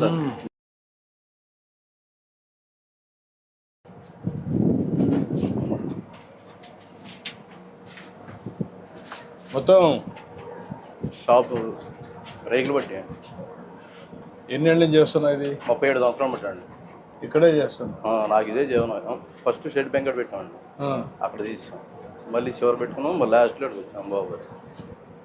Sir. మొత్తం shop రేకులు బట్టి. ఎన్నేళ్ళ నుంచి చేస్తున్నా ఇది? ముప్పై ఏడు సంవత్సరాలు పెట్టండి. ఇక్కడే చేస్తున్నా. నాకు ఇదే జీవనం. ఫస్ట్ షెడ్ బెంకట్ పెట్టామండి. అక్కడ తీసాం. మళ్ళీ చివరి పెట్టుకున్నాం మళ్ళీ లాస్ట్లో వచ్చాం బాబు.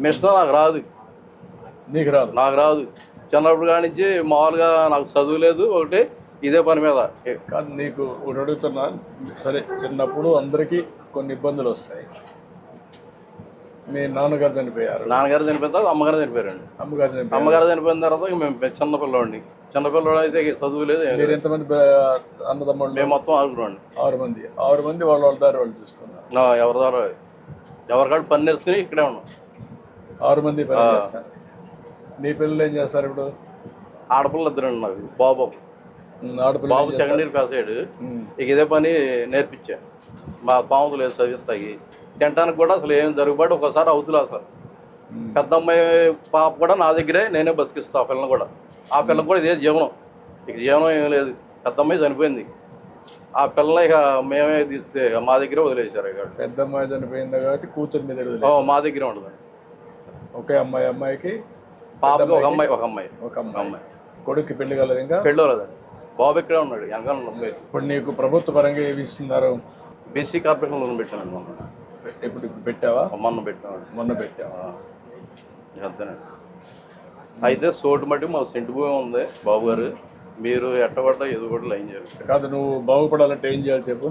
మిషన్ నాకు రాదు. నీకు రాదు. నాకు రాదు. చిన్నప్పుడు కాడి నుంచి మామూలుగా నాకు చదువు లేదు ఒకటి ఇదే పని మీద. కాదు నీకు ఒకటి అడుగుతున్నా. సరే చిన్నప్పుడు అందరికీ కొన్ని ఇబ్బందులు వస్తాయి. మీ నాన్నగారు చనిపోయారు. నాన్నగారు చనిపోయిన తర్వాత అమ్మగారు చనిపోయారండి. అమ్మగారు చనిపోయారు. అమ్మగారు చనిపోయిన తర్వాత ఇక మేము పెద్ద చిన్నపిల్లవాడిని. చిన్నపిల్లవాడు అయితే చదువు లేదు. మీరు ఎంతమంది అన్నదమ్ముళ్ళు? మేము మొత్తం ఆగుతున్నాండి ఆరు మంది. ఆరు మంది వాళ్ళ వాళ్ళ దారి వాళ్ళు చూసుకున్నారు. నా ఎవరి ద్వారా ఎవరికాడు పని నేర్చుకుని ఇక్కడే ఉన్నాం. ఆరు మంది పని చేస్తారు. నీ పిల్లలు ఏం చేస్తారు ఇప్పుడు? ఆడపిల్ల ఇద్దరండి నాకు బాబు. ఆడపిల్ల బాబు సెకండ్ ఇయర్ పాస్ అయ్యాడు. ఇక ఇదే పని నేర్పించా. మా పాములు లేదు చదివిస్తాయి. తినడానికి కూడా అసలు ఏం జరుగుబాటు? ఒకసారి అవుతులే అసలు. పెద్ద అమ్మాయి పాప కూడా నా దగ్గరే నేనే బతికిస్తా ఆ పిల్లని కూడా. ఆ పిల్లకి కూడా ఇదే జీవనం. ఇక జీవనం ఏం లేదు. పెద్ద అమ్మాయి చనిపోయింది. ఆ పిల్లని ఇక మేమే తీస్తే మా దగ్గరే వదిలేశారు ఇక. పెద్ద అమ్మాయి చనిపోయింది కాబట్టి కూతురు మీద మా దగ్గరే ఉండదు ఒకే అమ్మాయి అమ్మాయికి పాపకి ఒక అమ్మాయి ఒక అమ్మాయి. ఒక అమ్మాయి. అమ్మాయి. కొడుక్కి పెళ్ళి కలదు ఇంకా? పెళ్ళోలేదండి బాబు ఇక్కడే ఉన్నాడు వెనకాల నొప్పి ఇప్పుడు నీకు ప్రభుత్వ పరంగా ఏమి ఇస్తున్నారు? బీసీ కార్పొరేషన్ లోన్ పెట్టానండి మొన్న ఇప్పుడు పెట్టావా? మొన్న పెట్టామండి మొన్న పెట్టావా? అంతేనండి అయితే సోటు మట్టి మా సెంటు భూమి ఉంది బాబు గారు. మీరు ఎట్టబడ్డా ఏదో కూడా లైన్ చేయాలి. కాదు నువ్వు బాగుపడాలంటే ఏం చేయాలి చెప్పు?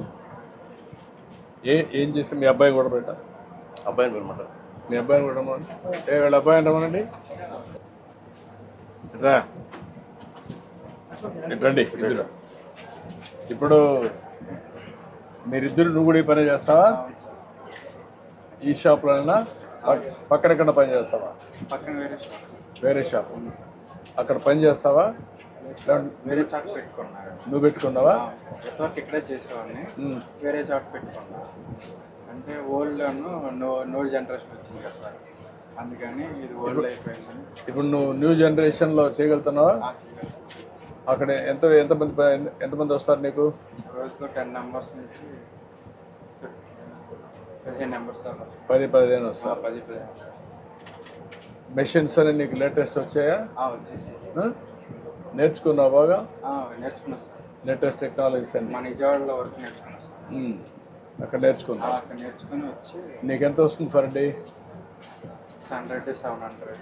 ఏ ఏం చేస్తే మీ అబ్బాయి కూడా పెట్టా అబ్బాయిని అనమాట మీ అబ్బాయిని కూడా రమ్మని. ఏ వీళ్ళ అబ్బాయిని రమ్మనండి. రా. రండి ఇద్దరు. ఇప్పుడు మీరిద్దరు నువ్వు కూడా ఈ పని చేస్తావా? ఈ షాప్లోనైనా? పక్- పక్కన ఎక్కడ పని చేస్తావా? పక్కన వేరే షాప్. వేరే షాప్. అక్కడ పని చేస్తావా? వేరే చాట్ పెట్టుకున్నారు నువ్వు పెట్టుకున్నావా? ఇక్కడే చేసేవాడిని. వేరే చాట్ పెట్టుకున్నా. అంటే ఓల్డ్ నో నో జనరేషన్ వచ్చింది కదా సార్. అందుకని ఇది ఓల్డ్ అయిపోయిందని. ఇప్పుడు నువ్వు న్యూ జనరేషన్లో చేయగలుగుతున్నావా. అక్కడ ఎంత ఎంతమంది ఎంతమంది వస్తారు నీకు? రోజుకు టెన్ నెంబర్స్ నుంచి పదిహేను నెంబర్స్. పది పదిహేను వస్తారు పది పదిహేను. మెషిన్స్ అని నీకు లేటెస్ట్ వచ్చాయా? ఆ, వచ్చేసి? నేర్చుకున్నావు బాగా? నేర్చుకున్నా సార్. లేటెస్ట్ టెక్నాలజీస్ అన్ని. మా నిజవాడలో వరకు నేర్చుకున్నా సార్. అక్కడ ఆ, నేర్చుకున్నావు అక్కడ నేర్చుకుని వచ్చి నీకు ఎంత వస్తుంది per day six hundred seven hundred.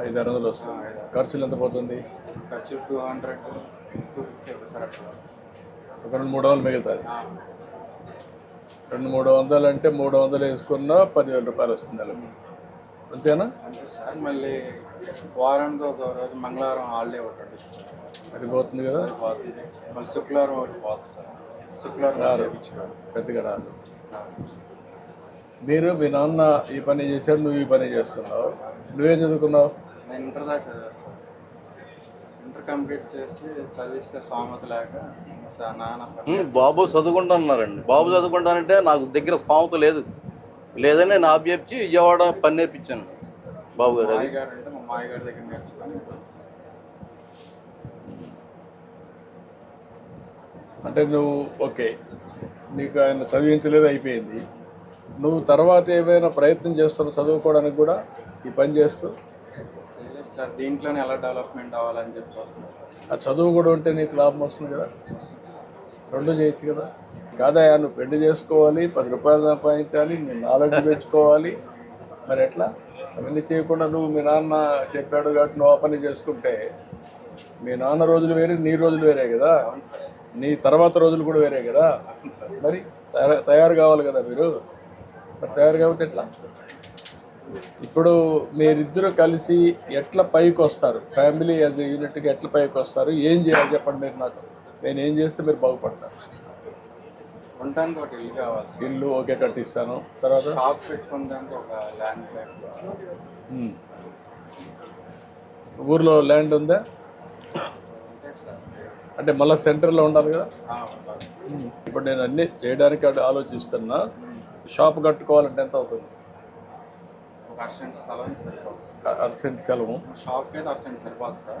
ఐదు ఆరు వందలు. వస్తుంది ఖర్చులు ఎంత పోతుంది? ఖర్చు two hundred two fifty sir అట్లా ఒక రెండు మూడు వందలు మిగులుతుంది. రెండు మూడు వందలు అంటే మూడు వందలు వేసుకున్నా పదివేల రూపాయలు వస్తుంది నెలకు. అంతేనా? అంతే సార్ మళ్ళీ వారానికి ఒక రోజు మంగళవారం హాలిడే ఒకటి. అది పోతుంది కదా? మళ్ళీ శుక్రవారం ఒకటి పోతుంది సార్. చేయించుకోవాలి పెద్దగా రాదు మీరు మీ నాన్న ఈ పని చేశాడు నువ్వు ఈ పని చేస్తున్నావు. నువ్వేం చదువుకున్నావు? నేను ఇంటర్ దాకా చదివాను. సార్ ఇంటర్ కంప్లీట్ చేసి చదివిస్తే సామెత లేక నాన్న బాబు చదువుకుంటున్నారండి. బాబు చదువుకుంటానంటే నాకు దగ్గర స్థామత లేదు. లేదని నేను ఆబ్జెప్చి విజయవాడ పని నేర్పించాను. బాబు గారు మా మాయగారి దగ్గర నేర్చుకొని అంటే నువ్వు ఓకే నీకు ఆయన చదివించలేదు అయిపోయింది. నువ్వు తర్వాత ఏమైనా ప్రయత్నం చేస్తున్నావు చదువుకోవడానికి కూడా ఈ పని చేస్తూ? సార్ దీంట్లోనే ఎలా డెవలప్మెంట్ అవ్వాలని చెప్పి ఆ చదువు కూడా ఉంటే నీకు లాభం వస్తుంది కదా. రెండు చేయొచ్చు కదా. కాదయా నువ్వు పెళ్ళి చేసుకోవాలి పది రూపాయలు సంపాదించాలి నీ నాలెడ్జ్ పెంచుకోవాలి. మరి ఎట్లా? అవన్నీ చేయకుండా నువ్వు మీ నాన్న చెప్పాడు కాబట్టి నువ్వు ఆ పని చేసుకుంటే మీ నాన్న రోజులు వేరే నీ రోజులు వేరే కదా. నీ తర్వాత రోజులు కూడా వేరే కదా? మరి తయారు తయారు కావాలి కదా మీరు? మరి తయారు కాకపోతే ఎట్లా? ఇప్పుడు మీరిద్దరు కలిసి ఎట్లా పైకి వస్తారు? ఫ్యామిలీ యాజ్ యూనిట్గా ఎట్లా పైకి వస్తారు? ఏం చేయాలి చెప్పండి మీరు నాకు. నేను ఏం చేస్తే మీరు బాగుపడతారు? ఉండడానికి ఒక ఇల్లు కావాలి ఇల్లు ఓకే కట్టిస్తాను. తర్వాత? షాప్ పెట్టుకోవడానికి ఒక ల్యాండ్. ఊర్లో ల్యాండ్ ఉందా? అంటే మళ్ళీ సెంటర్లో ఉండాలి కదా. ఇప్పుడు నేను అన్ని చేయడానికి ఆలోచిస్తున్నా. షాప్ కట్టుకోవాలంటే ఎంత అవుతుంది? ఒక అర్సెంట్ స్థలం. అర్సెంట్ సెలవు షాప్కి అయితే అర్సెంట్ సరిపోదు సార్.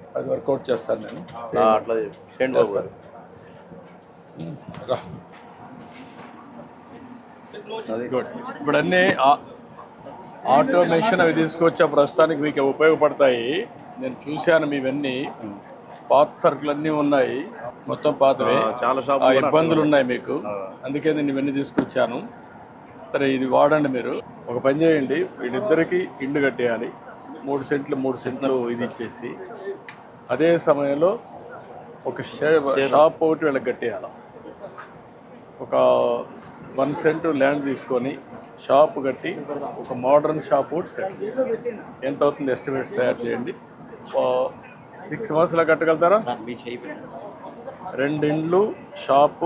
అది వర్కౌట్ చేస్తాను నేను. అట్లా చేయండి బాబు గారు. రా. అది గుడ్ ఇప్పుడు అన్నీ ఆటోమేషన్ అవి తీసుకొచ్చా ప్రస్తుతానికి మీకు ఉపయోగపడతాయి. నేను చూశాను మీవన్నీ. పాత సరుకులు అన్నీ ఉన్నాయి. మొత్తం పాతవే. చాలా షాప్ ఇబ్బందులు ఉన్నాయి మీకు. అందుకే నేను ఇవన్నీ తీసుకొచ్చాను. సరే ఇది వాడండి మీరు. ఒక పని చేయండి. వీళ్ళిద్దరికి ఇల్లు కట్టేయాలి. మూడు సెంట్లు మూడు సెంట్లు ఇది ఇచ్చేసి. అదే సమయంలో ఒక షే- షాప్ ఒకటి వీళ్ళకి కట్టేయాలి. ఒక వన్ సెంట్ ల్యాండ్ తీసుకొని షాప్ కట్టి ఒక మోడర్న్ షాప్ ఒకటి సెట్ చేయాలి. ఎంత అవుతుంది ఎస్టిమేట్స్ తయారు చేయండి. సిక్స్ మంత్స్లో కట్టగలుగుతారా? రెండు ఇండ్లు షాపు